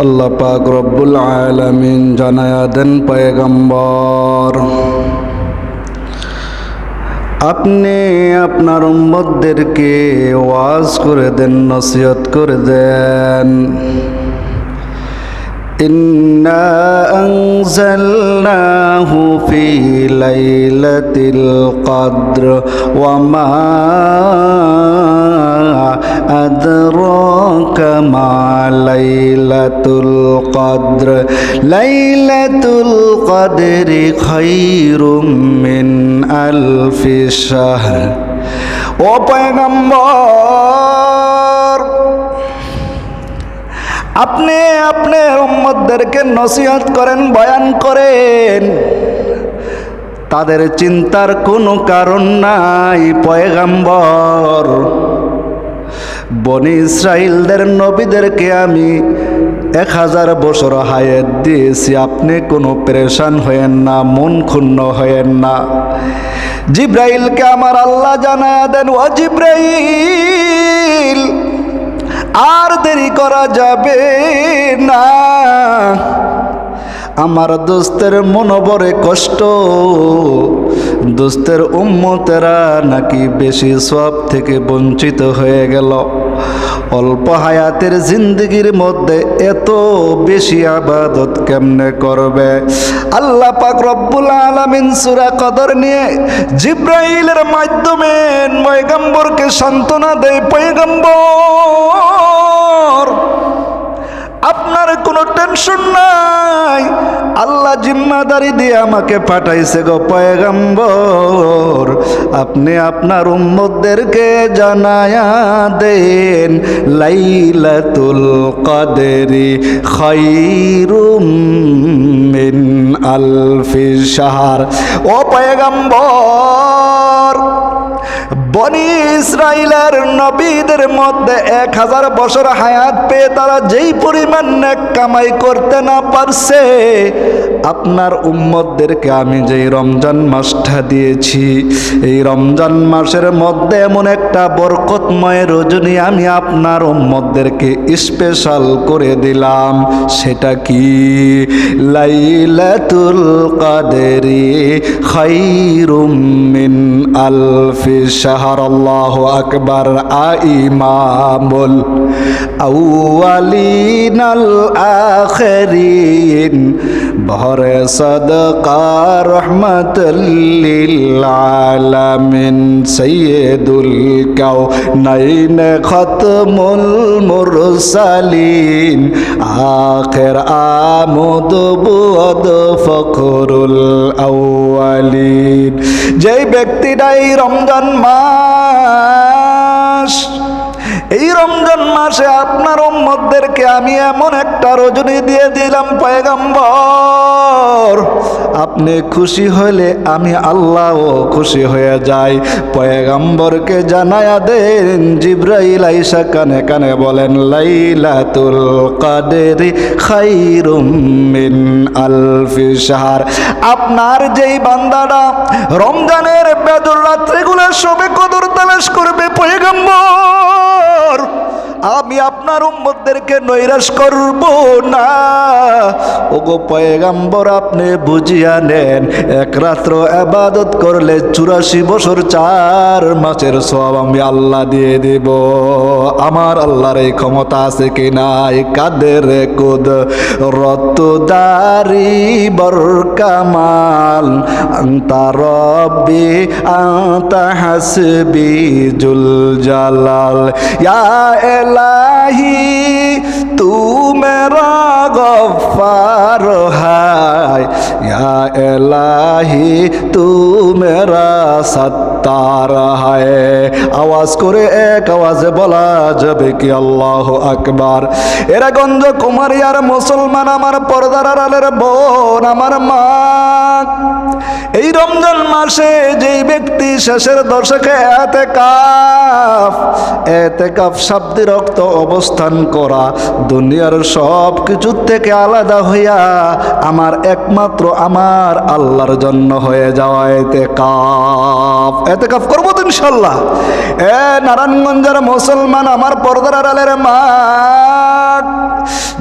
আল্লাহ পাক রব্বুল আলামিন জানায়া দেন পয়গম্বর আপনি আপনার উম্মতদেরকে ওয়াজ করে দেন নসিহত করে দেন إنا أنزلناه في ليلة القدر وما أدراك ما ليلة القدر ليلة القدر خير من ألف شهر ও পয়গম্বর আপনি আপনার উম্মতদেরকে নসিহত করেন বয়ান করেন তাদের চিন্তার কোনো কারণ নাই, পয়গাম্বর। বনি ইসরায়েলদের নবীদেরকে আমি এক হাজার বছর হায়াত দিয়েছি, আপনি কোনো পেরেশান হয়েন না, মন ক্ষুণ্ণ হয়েন না। জিব্রাইলকে আমার আল্লাহ জানায় দেন, ও জিব্রাইল, আর দেরি করা যাবে না। আমার দোস্তের মনোবরে কষ্ট। দোস্তের উম্মতেরা নাকি বেশি সব থেকে বঞ্চিত হয়ে গেল। অল্প হায়াতের জিন্দগির মধ্যে এত বেশি আবাদত কেমনে করবে? আল্লাহ পাক রব্বুল আলামিন সূরা কদর নিয়ে জিব্রাইলের মাধ্যমে পয়গম্বরকে সান্ত্বনা দেয়। পয়গম্বর! আপনার কোনো টেনশন নাই। আল্লাহ জিম্মাদারি দিয়ে আমাকে পাঠাইছে গো পয়গম্বর। আপনি আপনার উম্মতদেরকে জানায়া দেন, লাইলাতুল কদরি খায়রুম মিন আলফি শাহর। ও পয়গম্বর, বনি ইসরায়েলের নবীদের মধ্যে এক হাজার বছর হায়াত পেয়ে তারা যেই পরিমাণ কামাই করতে না পারছে আপনার উম্মতদেরকে আমি যেই রমজান মাসটা দিয়েছি, এই রমজান মাসের মধ্যে এমন একটা বরকতময় রজনী আমি আপনার উম্মতদেরকে স্পেশাল করে দিলাম। সেটা কি? লাইলাতুল কাদেরি খাইরুম মিন আলফি শাহর, আল্লাহ আকবার। আইমামুল আউয়ালিন আল আখিরিন ভরে সদকা রহমতুল্লিল আলামিন সৈয়দুল কাউ নাইন খতমুল মুরসালিন আখের আমদ বুয়দ ফখরুল আউয়ালিন। যেই ব্যক্তিটা এই রমজান মাস এই রমজান মাসে আপনার উম্মতদেরকে আমি এমন একটা রজনী দিয়ে দিলাম, পয়গম্বর। আপনি খুশি হলে আমি আল্লাহও খুশি হয়ে যাই। পয়গম্বরকে জানায়া দেন, জিব্রাইল আইসা কানে কানে বলেন, লাইলাতুল কাদেরি খাইরুম মিন আলফি শাহর। আপনার যেই বান্দাটা রমজানের বেদর রাত্রিগুলো সবে কদর তালাশ করবে, পয়গম্বর। আমি আপনার উম্মতদেরকে নৈরাশ করব না। ওগো পয়গাম্বর, আপনি বুঝিয়া নেন, এক রাত্র আবাদত করলে চুরাশি বছর চার মাসের সব আমি আল্লাহ দিয়ে দেব। আমার আল্লাহর এই ক্ষমতা আছে কি নাই? কাদের কুদ? রত্তদারি বর কামাল আন্তা রব্বি, আন্তা হাসবি জুল জালাল। ইয়া এলাহি তু মেরা গফার হায় এলাহি তু মেরা সত্তার হায়। আওয়াজ করে এক আওয়াজে বলা যাবে কি আল্লাহ আকবার। এরা গঞ্জ কুমারিয়ার মুসলমান আমার পর্দার আড়ালের বোন, আমার মা। এই রমজান মাসে যেই ব্যক্তি শেষের দশকে এতে কাফ এতে কাফ, শাব্দে রক্ত অবস্থান করা দুনিয়ার সব কিছুর থেকে আলাদা হইয়া আমার একমাত্র আমার আল্লাহর জন্য হয়ে যাওয়া এতে কাফ। এতে কাফ করব তো ইনশাল্লাহ এ নারায়ণগঞ্জের মুসলমান আমার পর্দার আলের মা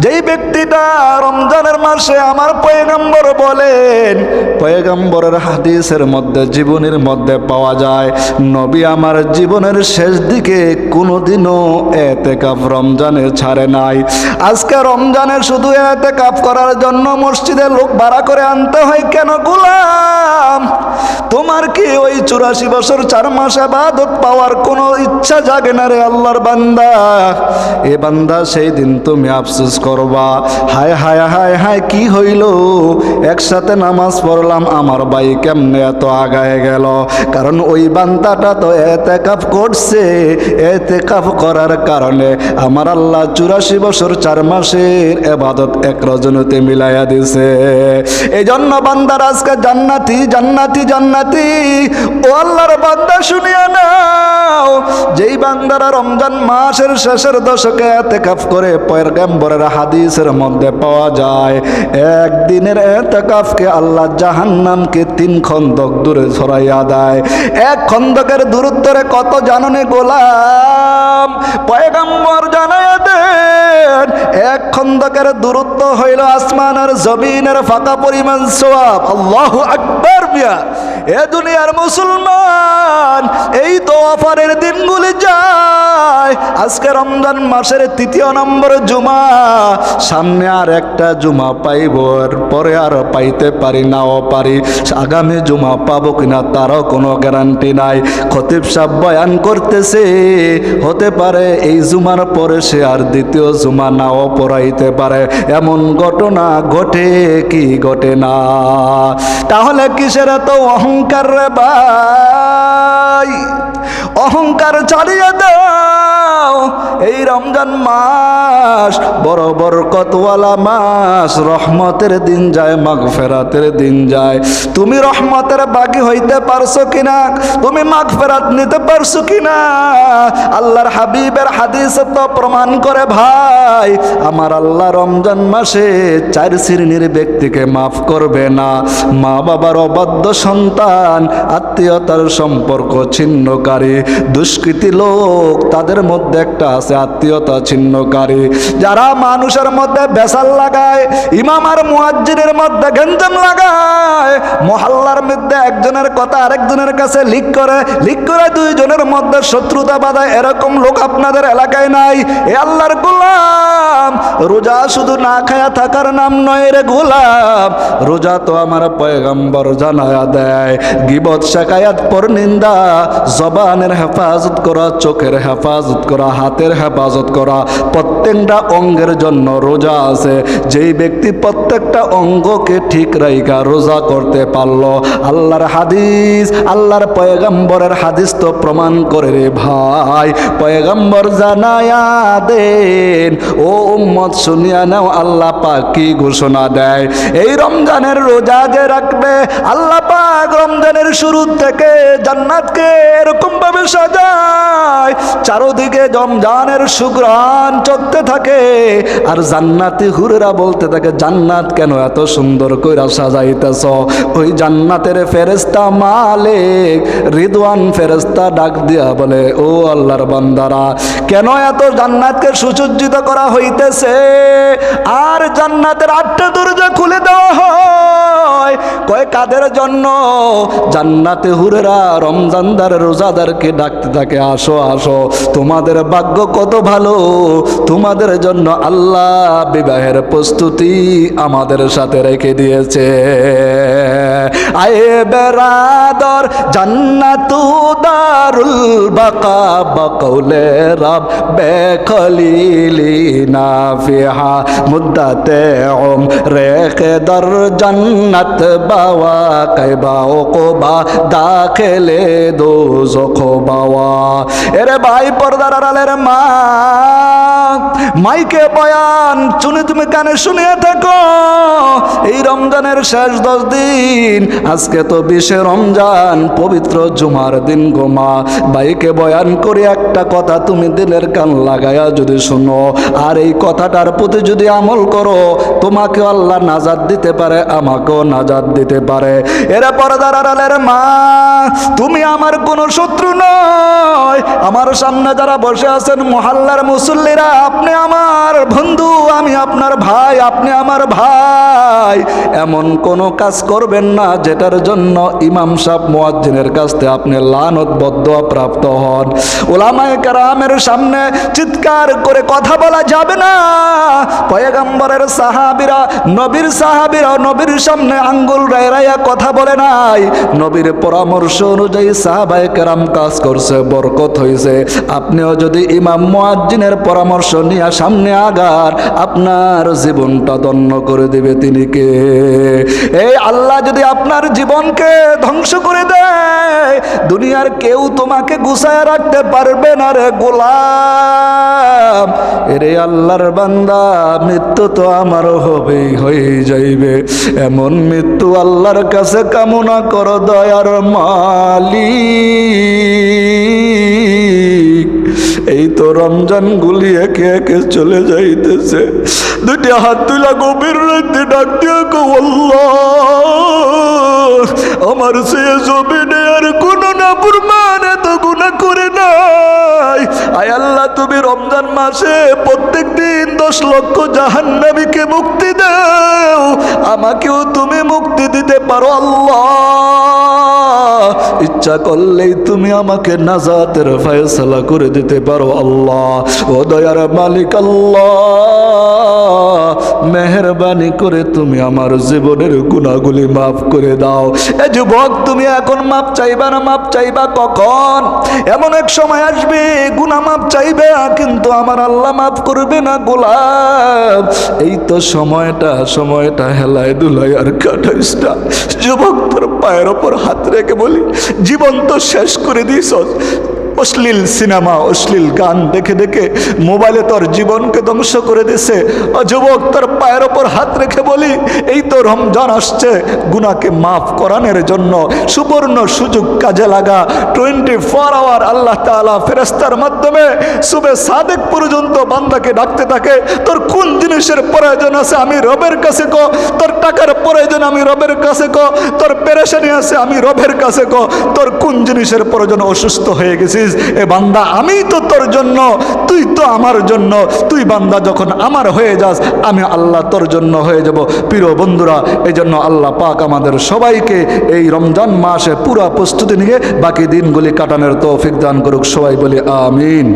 যেই ব্যক্তিটা রমজানের মাসে আমার পয়গাম্বর বলেন, পয়গাম্বরের হাদিসের মধ্যে, জীবনের মধ্যে পাওয়া যায়, নবী আমার জীবনের শেষ দিকে কোনোদিনও এতে কাপ রমজানে ছাড়ে নাই। আজকে রমজানে শুধু এতে কাপ করার জন্য মসজিদে লোক ভাড়া করে আনতে হয় কেন গোলাম? তোমার কি ওই চুরাশি বছর, চার মাস আবাদত পাওয়ার কোনো ইচ্ছা জাগে না রে আল্লাহর বান্দা? এ বান্দা সেই দিন তুমি আফসোস করবা। হায় হায় হায় হায়, কি হইল? একসাথে নামাজ পড়লাম, আমার ভাই কেমনে এত আগায় গেল? কারণ ওই বান্দাটা তো এতে কাপ করছে এতে কাপ করার কারণে আমার আল্লাহ চুরাশি বছর, চার মাসের এবাদত এক রজনীতে মিলাইয়া দিছে। এই জন্য বান্দার আজকে জান্নাতি জান্নাতি জান্নাতি, ও আল্লাহর বান্দা শুনিয়া নাও যেই বান্দারা রমজান মাসের শেষের দশকে এতেকাফ করে পয়গম্বরের হাদিসের মধ্যে পাওয়া যায়, একদিনের এতেকাফকে আল্লাহ জাহান্নামকে তিন খন্দক দূরে ছড়াইয়া দেয়। এক খন্দকের দূরত্বরে কত জাননে গোলাম? পয়গাম্বর জানাইয়া দেন, এক খন্দকের দূরত্ব হইল আসমানের জমিনের ফাঁকা পরিমাণ সোয়াব আল্লাহ আকবর মিয়া। এ দুনিয়ার মুসলমান, এই তো অফারের দিনগুলি যায়। আজকে রমজান মাসের তৃতীয় নম্বর জুমা। সামনে আর একটা জুমা পাইব এর পরে আর পাইতে পারি নাও পারি। আগামী জুমা পাবো কিনা তারও কোনো গ্যারান্টি নাই। খতিব সাহ বয়ান করতেছে, হতে পারে এই জুমার পরে সে আর দ্বিতীয় জুমা নাও পড়াইতে পারে। এমন ঘটনা ঘটে কি ঘটে না? তাহলে কিসের এত অহংকার রে ভাই অহংকার ছাড়িয়ে দাও। এই রমজান মাস বড় বড় কতওয়ালা মাস। রহমতের দিন যায় মাঘ ফেরাতের দিন যায়। তুমি রহমতের বাকি হইতে পারছ কিনা? তুমি মাঘ ফেরাত নিতে পারছ কিনা? আল্লাহর হাবিবের হাদিসে তো প্রমাণ করে ভাই, আমার আল্লাহ রমজান মাসে চার শ্রেণির ব্যক্তিকে মাফ করবে না। মা বাবার অবাধ্য সন্তান, আত্মীয়তার সম্পর্ক ছিন্নকারী, দুষ্কৃতী লোক তাদের মধ্যে একটা আছে আত্মীয়তা ছিন্নকারী। যারা মানুষের মধ্যে বেসাল লাগায়, ইমাম আর মুয়াজ্জিনের মধ্যে গেঞ্জাম লাগায়, মহল্লার মধ্যে একজনের কথা আরেকজনের কাছে লিক করে লিক করে দুইজনের মধ্যে শত্রুতা বাঁধায়, এরকম লোক আপনাদের এলাকায় নাই। এ আল্লাহর গোলাম, রোজা শুধু না খায়া থাকার নাম নয় রে গোলাম, রোজা তো আমার পয়গম্বর জানায়া দেয়, গিবত শাকায়াত পর নিন্দা জবানের হেফাজত করা, চোখের হেফাজত করা, হাতের হেফাজত করা, প্রত্যেকটা অঙ্গের জন্য রোজা আছে। যেই ব্যক্তি প্রত্যেকটা অঙ্গকে ঠিক রাইকা রোজা করতে পারল, আল্লাহর হাদিস, আল্লাহর পয়গম্বরের হাদিস তো প্রমাণ করে রে ভাই। পয়গম্বর জানায়া দেন, ও উম্মত, শুনিয়া নাও, আল্লাহ পাক কি ঘোষণা দেয়? এই রমজানের রোজা যে রাখবে, আল্লাহ পাক রমজানের শুরু থেকে জান্নাতকে এরকম ভাবে সাজায়, চারোদিকে রমজানের সুগ্রাণ চলতে থাকে। আর জান্নাতি হুরেরা বলতে থাকে, জান্নাত কেন এত সুন্দর কইরা সাজাইতেছ? ওই জান্নাতের ফেরেস্তা মালিক রিদওয়ান ফেরেস্তা ডাক দিয়া বলে, ও আল্লাহর বান্দারা, কেন এত জান্নাতকে সুসজ্জিত করা হইতেছে? আর জান্নাতের আটটা দরজা খুলে দেওয়া হয়। কয়, কাদের জন্য? জান্নাতে হুরেরা রমজানদার রোজাদারকে ডাকতে থাকে, আসো আসো, তোমাদের ভাগ্য কত ভালো? তোমাদের জন্য আল্লাহ বিবাহের প্রস্তুতি আমাদের সাথে রেখে দিয়েছে। আয়ে বেরাদর, জান্নাতু দারুল বাকা বকৌলে রব বেখলিলি নাফিহা মুদ্দাতে উম রেখে দর জান্নাত বাওয়া কাইবা ওকবা দাখেলে দো জখো বাওয়া এরে ভাই পর্দার আড়ালের মা, মাইকে বয়ান শুনে তুমি কানে শুনিয়ে থাকো। এই রমজানের শেষ দশ দিন, আজকে তো বিশে রমজান, পবিত্র জুমার দিন গোমা বাইকে বয়ান করে একটা কথা তুমি দিলের কান লাগায়া যদি শুনো। আর এই কথাটার প্রতি যদি আমল করো তোমাকে আল্লাহ নাজাদ দিতে পারে, আমাকেও নাজাদ দিতে পারে। এরা পর্দার আড়ালের মা, তুমি আমার কোনো শত্রু নয়। আমার সামনে যারা বসে আছেন মহাল্লার মুসল্লিরা, আপনি আমার বন্ধু, আমি আপনার ভাই, আপনি আমার ভাই। এমন কোনো কাজ করবেন না, যেটার জন্য ইমাম সাহেব মুয়াজ্জিনের কাছ থেকে আপনি লানত বদ্ধ প্রাপ্ত হন। ওলামায়ে কারামের সামনে চিৎকার করে কথা বলা যাবে না। পয়গম্বরের সাহাবিরা, নবীর সাহাবিরা, নবীর সামনে আঙ্গুল রায় রায়া কথা বলে নাই। নবীর পরামর্শ অনুযায়ী সাহাবায়ে কেরাম কাজ করছে, বরকত হয়েছে আপনিও যদি ইমাম মুয়াজ্জিনের পরামর্শ নিয়ে সামনে আগার আপনার জীবনটা দন্য করে দিবে তিনি কে? এই আল্লাহ যদি আপনার জীবনকে ধ্বংস করে দেয়, দুনিয়ার কেউ তোমাকে গুছায় রাখতে পারবে না রে গোলাম। এরে আল্লাহর বান্দা, মৃত্যু তো আমার হবেই, হয়ে যাইবে। এমন মৃত্যু আল্লাহর কাছে কামনা করো দয়ার মালিক। এই তো রমজান গুলি একে একে চলে যাইতেছে। দুটি হাত তুলা গভীর রাতে ডাক দিয়ে আমার সে জমিনে আর কোন না পুরমান এত গুণা করে নাই। আয় আল্লাহ, তুমি রমজান মাসে প্রত্যেক দিন দশ লক্ষ জাহান্নাবিকে মুক্তি দাও। আমাকেও তুমি মুক্তি দিতে পারো আল্লাহ। ইচ্ছা করলেই তুমি আমাকে নাজাতের ফয়সলা করে দিতে পারো আল্লাহ। ও দয়ার মালিক আল্লাহ, মেহরবানি করে তুমি আমার জীবনের গুণাগুলি মাফ করে দাও। এ যুবক, তুমি এখন মাপ চাইবা না মাপ চাইবা কখন? এমন এক সময় আসবে গুণা মাপ চাইবে, কিন্তু আমার আল্লাহ মাফ করবে না গোলাপ এই তো সময়টা সময়টা হেলায় দুলাই আর কাটাইস না। যুবক, তোর পায়ের ওপর হাত রেখে বলি জীবন তো শেষ করে দিস অশ্লীল সিনেমা, অশ্লীল গান দেখে দেখে মোবাইলে তোর জীবনকে ধ্বংস করে দিছে যুবক, তোর পায়ের ওপর হাত রেখে বলি, এই তো রমজান আসছে গুনাকে মাফ করানোর জন্য সুবর্ণ সুযোগ কাজে লাগা। টোয়েন্টি ফোর আওয়ার আল্লাহ তালা ফেরেস্তার মাধ্যমে সুবে সাদেক পর্যন্ত বান্দাকে ডাকতে থাকে, তোর কোন জিনিসের প্রয়োজন আছে আমি রবের কাছে ক? তোর টাকার প্রয়োজন আমি রবের কাছে ক? তোর পেরেশানি আছে আমি রবের কাছে ক? তোর কোন জিনিসের প্রয়োজন? অসুস্থ হয়ে গেছিস? এ বান্দা, আমি তো তোর জন্য, তুই তো আমার জন্য, তুই বান্দা, যখন আমার হয়ে যাস, আমি আল্লাহ তোর জন্য হয়ে যাব। প্রিয় বন্ধুরা এই জন্য আল্লাহ পাক আমাদের সবাইকে এই রমজান মাসে পুরা প্রস্তুতি নিয়ে বাকি দিনগুলি কাটানোর তৌফিক দান করুক, সবাই বলি আমিন।